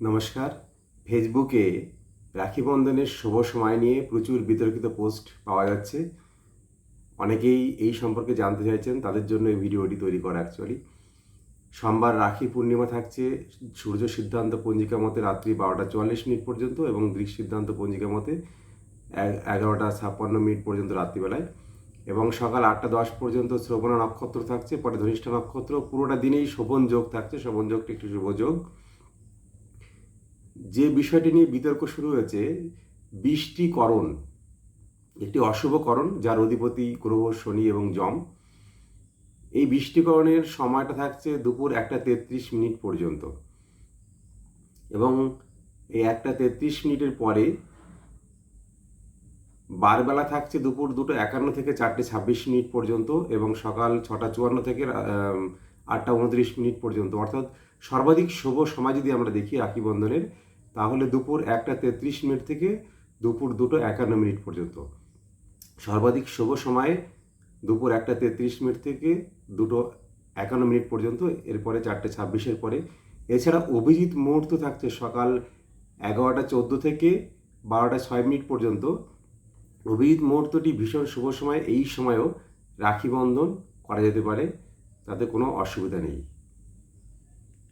নমস্কার। ফেসবুকে রাখি বন্ধনের শুভ সময় নিয়ে প্রচুর বিতর্কিত পোস্ট পাওয়া যাচ্ছে। অনেকেই এই সম্পর্কে জানতে চাইছেন, তাদের জন্য এই ভিডিওটি তৈরি করা অ্যাকচুয়ালি সোমবার রাখি পূর্ণিমা থাকছে, সূর্য সিদ্ধান্ত পঞ্জিকা মতে রাত্রি বারোটা চুয়াল্লিশ মিনিট পর্যন্ত এবং দৃক সিদ্ধান্ত পঞ্জিকা মতে এগারোটা ছাপ্পান্ন মিনিট পর্যন্ত রাত্রিবেলায়। এবং সকাল আটটা দশ পর্যন্ত শ্রবণা নক্ষত্র থাকছে, পরে ধনিষ্ঠা নক্ষত্র, পুরোটা দিনেই শোভন যোগ থাকছে, শোভন যোগটি একটি শুভ যোগ। যে বিষয়টি নিয়ে বিতর্ক শুরু হয়েছে, বৃষ্টিকরণ, একটি অশুভকরণ যার অধিপতি গ্রহ, শনি এবং যম। এই বৃষ্টিকরণের সময়টা থাকছে দুপুর একটা তেত্রিশ মিনিট পর্যন্ত। এবং এই একটা তেত্রিশ মিনিটের পরে বারবেলা থাকছে দুপুর দুটো একান্ন থেকে চারটে ছাব্বিশ মিনিট পর্যন্ত এবং সকাল ছটা চুয়ান্ন থেকে আটটা উনত্রিশ মিনিট পর্যন্ত। অর্থাৎ সর্বাধিক শুভ সময় যদি আমরা দেখি রাখি বন্ধনের। তাহলে দুপুর একটা তেত্রিশ মিনিট থেকে দুপুর দুটো একান্ন মিনিট পর্যন্ত। সর্বাধিক শুভ সময়ে দুপুর একটা তেত্রিশ মিনিট থেকে দুটো একান্ন মিনিট পর্যন্ত, এরপরে চারটে ছাব্বিশের পরে। এছাড়া অভিজিৎ মুহূর্ত থাকছে সকাল এগারোটা চোদ্দ থেকে বারোটা ছয় মিনিট পর্যন্ত। অভিজিৎ মুহূর্তটি ভীষণ শুভ সময় এই সময়েও রাখি বন্ধন করা যেতে পারে, তাতে কোনো অসুবিধা নেই।